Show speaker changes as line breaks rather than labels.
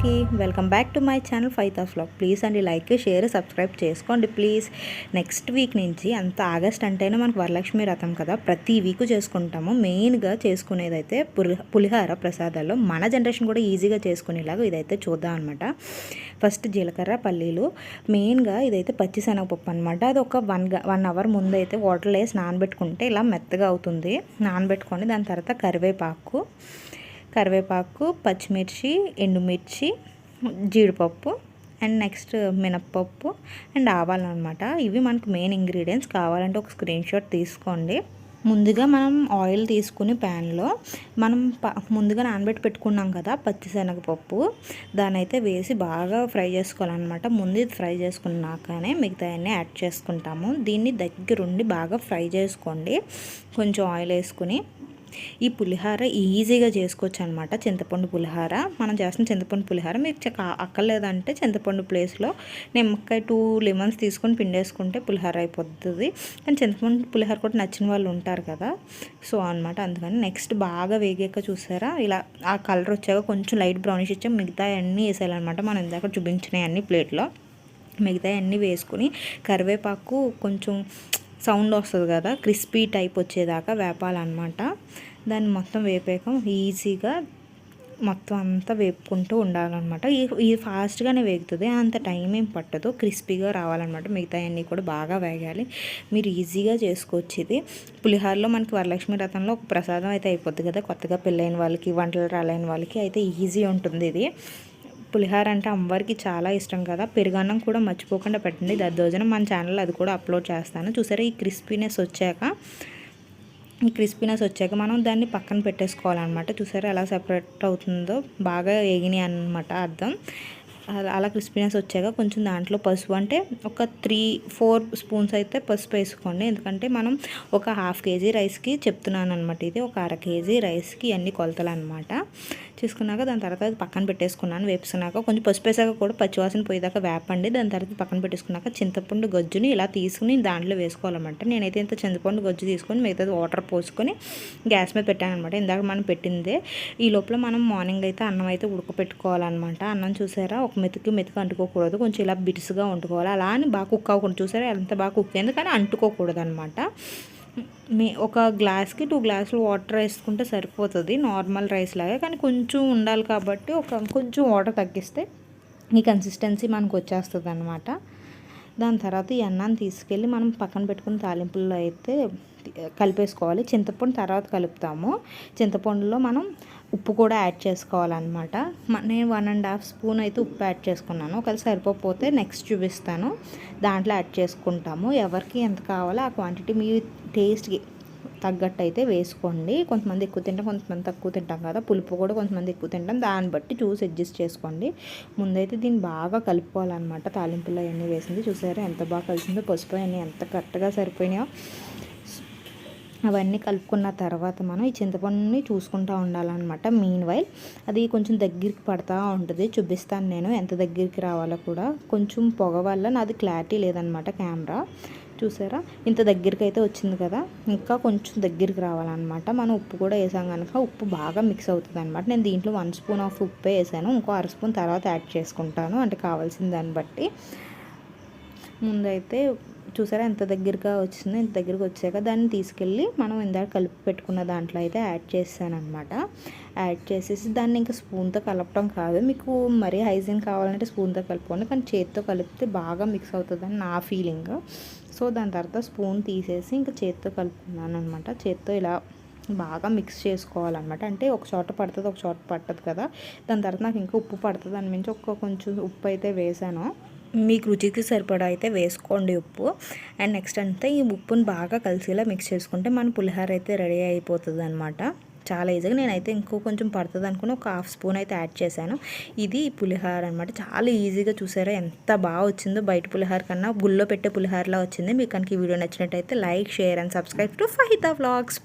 అందరికీ welcome back to my channel five thous vlog please అండి like share subscribe చేసుకోండి please. Next week నుంచి అంత ఆగస్ట్ అంటేనే మనకు వరలక్ష్మి రథం కదా. ప్రతి వీక్ చేసుకుంటాము. మెయిన్గా చేసుకునేది అయితే పులిహార ప్రసాదాల్లో మన జనరేషన్ కూడా ఈజీగా చేసుకునేలాగా ఇదైతే చూద్దాం అనమాట ఫస్ట్ జీలకర్ర పల్లీలు మెయిన్గా ఇదైతే పచ్చిశనగపప్పు అనమాట అది ఒక వన్ వన్ అవర్ ముందు అయితే వాటర్లో వేసి నానబెట్టుకుంటే ఇలా మెత్తగా అవుతుంది. నానబెట్టుకోండి దాని తర్వాత కరివేపాకు కరివేపాకు పచ్చిమిర్చి ఎండుమిర్చి జీడిపప్పు అండ్ నెక్స్ట్ మినప్పప్పు అండ్ ఆవాలు అనమాట ఇవి మనకు మెయిన్ ఇంగ్రీడియంట్స్. కావాలంటే ఒక స్క్రీన్ షాట్ తీసుకోండి. ముందుగా మనం ఆయిల్ తీసుకుని ప్యాన్లో మనం ప ముందుగా నానబెట్టి పెట్టుకున్నాం కదా పచ్చిశనగపప్పు. దాని అయితే వేసి బాగా ఫ్రై చేసుకోవాలన్నమాట. ముందు ఇది ఫ్రై చేసుకున్నాకనే మిగతా అన్నీ యాడ్ చేసుకుంటాము. దీన్ని దగ్గరుండి బాగా ఫ్రై చేసుకోండి. కొంచెం ఆయిల్ వేసుకుని ఈ పులిహార ఈజీగా చేసుకోవచ్చు అనమాట చింతపండు పులిహార. మనం చేస్తున్న చింతపండు పులిహార మీకు అక్కర్లేదంటే చింతపండు ప్లేస్లో నిమ్మకాయ టూ లెమన్స్ తీసుకొని పిండేసుకుంటే పులిహార అయిపోతుంది. కానీ చింతపండు పులిహార కూడా నచ్చిన వాళ్ళు ఉంటారు కదా. సో అనమాట అందుకని నెక్స్ట్ బాగా వేగాక చూసారా? ఇలా ఆ కలర్ వచ్చాక కొంచెం లైట్ బ్రౌనిష్ ఇచ్చాం మిగతా అన్నీ వేసేయాలన్నమాట. మనం ఇందాక చూపించినవి అన్ని ప్లేట్లో. మిగతా అన్నీ వేసుకుని కరివేపాకు కొంచెం సౌండ్ వస్తుంది కదా క్రిస్పీ టైప్ వచ్చేదాకా వేపాలన్నమాట. దాన్ని మొత్తం వేపాక ఈజీగా మొత్తం అంతా వేపుకుంటూ ఉండాలన్నమాట. ఇది ఫాస్ట్గానే వేగుతుంది అంత టైం ఏం పట్టదు క్రిస్పీగా రావాలన్నమాట. మిగతా అన్నీ కూడా బాగా వేగాలి మీరు ఈజీగా చేసుకోవచ్చు ఇది. పులిహారలో మనకి వరలక్ష్మి రథంలో ఒక ప్రసాదం అయితే అయిపోద్ది కదా కొత్తగా పెళ్ళైన వాళ్ళకి వంటలు రాలేని వాళ్ళకి అయితే ఈజీ ఉంటుంది ఇది. పులిహార అంటే అమ్మవారికి చాలా ఇష్టం కదా. పెరుగన్నం కూడా మర్చిపోకుండా పెట్టండి. దద్దోజనం మన ఛానల్లో అది కూడా అప్లోడ్ చేస్తాను. చూసారా ఈ క్రిస్పీనెస్ వచ్చాక? ఈ క్రిస్పీనెస్ వచ్చాక మనం దాన్ని పక్కన పెట్టేసుకోవాలన్నమాట. చూసారా ఎలా సెపరేట్ అవుతుందో? బాగా ఎగినాయి అనమాట అర్థం. అలా క్రిస్పీనెస్ వచ్చాక కొంచెం దాంట్లో పసుపు. అంటే ఒక త్రీ ఫోర్ స్పూన్స్ అయితే పసుపు వేసుకోండి. ఎందుకంటే మనం ఒక హాఫ్ కేజీ రైస్కి చెప్తున్నాను అనమాట ఇది. ఒక అర కేజీ రైస్కి అన్ని కొలతలు అనమాట చేసుకున్నాక దాని తర్వాత పక్కన పెట్టేసుకున్నాను. వేపుకున్నాక కొంచెం పసుపు వేసాక కూడా పచ్చివాసన పోయేదాకా వేపండి. దాని తర్వాత పక్కన పెట్టేసుకున్నాక చింతపండు గజ్జుని ఇలా తీసుకుని దాంట్లో వేసుకోవాలన్నమాట. నేనైతే ఇంత చింతపండు గజ్జు తీసుకొని మిగతా వాటర్ పోసుకొని గ్యాస్ మీద పెట్టాను అనమాట ఇందాక మనం పెట్టిందే. ఈ లోపల మనం మార్నింగ్ అయితే అన్నం అయితే ఉడకపెట్టుకోవాలన్నమాట. అన్నం చూసారా? ఒక మెతుకు మెతుకు అంటుకోకూడదు. కొంచెం ఇలా బిట్స్గా వండుకోవాలి. అలా అని బాగా కుక్ అవ్వకుండా చూసారా? అంత బాగా కుక్ అయింది కానీ అంటుకోకూడదు అనమాట మీ ఒక గ్లాస్కి టూ గ్లాసులు వాటర్ వేసుకుంటే సరిపోతుంది. నార్మల్ రైస్ లాగా. కానీ కొంచెం ఉండాలి కాబట్టి ఒక కొంచెం వాటర్ తగ్గిస్తే ఈ కన్సిస్టెన్సీ మనకు వచ్చేస్తుంది అనమాట దాని తర్వాత ఈ అన్నాన్ని తీసుకెళ్ళి మనం పక్కన పెట్టుకున్న తాలింపుల్లో అయితే కలిపేసుకోవాలి. చింతపండు తర్వాత కలుపుతాము. చింతపండులో మనం ఉప్పు కూడా యాడ్ చేసుకోవాలన్నమాట. నేను వన్ అండ్ హాఫ్ స్పూన్ అయితే ఉప్పు యాడ్ చేసుకున్నాను. ఒకవేళ సరిపోతే నెక్స్ట్ చూపిస్తాను. దాంట్లో యాడ్ చేసుకుంటాము. ఎవరికి ఎంత కావాలో ఆ క్వాంటిటీ మీ టేస్ట్కి తగ్గట్టు అయితే వేసుకోండి. కొంతమంది ఎక్కువ తింటాం కొంతమంది తక్కువ తింటాం కదా. పులుపు కూడా కొంతమంది ఎక్కువ తింటాం. దాన్ని బట్టి చూసి అడ్జస్ట్ చేసుకోండి. ముందైతే దీన్ని బాగా కలుపుకోవాలన్నమాట. తాలింపులో అవన్నీ వేసింది చూసారా? ఎంత బాగా కలిసిందో పసుపు అన్నీ ఎంత కరెక్ట్గా సరిపోయినాయో. అవన్నీ కలుపుకున్న తర్వాత మనం ఈ చింతపండుని చూసుకుంటూ ఉండాలన్నమాట. మీన్ వైల్ అది కొంచెం దగ్గరికి పడతా ఉంటుంది. చూపిస్తాను నేను ఎంత దగ్గరికి రావాలో కూడా. కొంచెం పొగ వల్ల నాది క్లారిటీ లేదనమాట కెమెరా. చూసారా? ఇంత దగ్గరికి అయితే వచ్చింది కదా. ఇంకా కొంచెం దగ్గరికి రావాలన్నమాట. మనం ఉప్పు కూడా వేసాం కనుక ఉప్పు బాగా మిక్స్ అవుతుంది అనమాట నేను దీంట్లో వన్ స్పూన్ ఆఫ్ ఉప్పే వేసాను. ఇంకో అర స్పూన్ తర్వాత యాడ్ చేసుకుంటాను. అంటే కావాల్సిన దాన్ని బట్టి. ముందైతే చూసారా ఎంత దగ్గరగా వచ్చిందో ఇంత దగ్గరకు వచ్చాక దాన్ని తీసుకెళ్ళి మనం ఇందాక కలిపి పెట్టుకున్న దాంట్లో అయితే యాడ్ చేశాను యాడ్ చేసేసి దాన్ని ఇంకా స్పూన్తో కలపడం కాదు. మీకు మరీ హైజీన్ కావాలంటే స్పూన్తో కలుపుకోండి. కానీ చేతితో కలిపితే బాగా మిక్స్ అవుతుందని నా ఫీలింగ్ సో దాని తర్వాత స్పూన్ తీసేసి ఇంకా చేతితో కలుపుకున్నాను అనమాట చేతితో ఇలా బాగా మిక్స్ చేసుకోవాలన్నమాట. అంటే ఒక చోట పడుతుంది ఒక చోట పట్టదు కదా. దాని తర్వాత నాకు ఇంకా ఉప్పు పడుతుంది అని మించి ఒక కొంచెం ఉప్పు అయితే వేసాను. మీకు రుచికి సరిపడా అయితే వేసుకోండి ఉప్పు. అండ్ నెక్స్ట్ అంతా ఈ ఉప్పుని బాగా కలిసేలా మిక్స్ చేసుకుంటే మన పులిహోర అయితే రెడీ అయిపోతుంది అనమాట చాలా ఈజీగా నేనైతే ఇంకో కొంచెం పడుతుంది అనుకుని ఒక హాఫ్ స్పూన్ అయితే యాడ్ చేశాను. ఇది పులిహార అనమాట చాలా ఈజీగా చూసారా ఎంత బాగా వచ్చిందో బయట పులిహార కన్నా గుళ్ళో పెట్టే పులిహారలా వచ్చింది. మీకు కనుక ఈ వీడియో నచ్చినట్టయితే like share and subscribe to ఫైతా vlogs.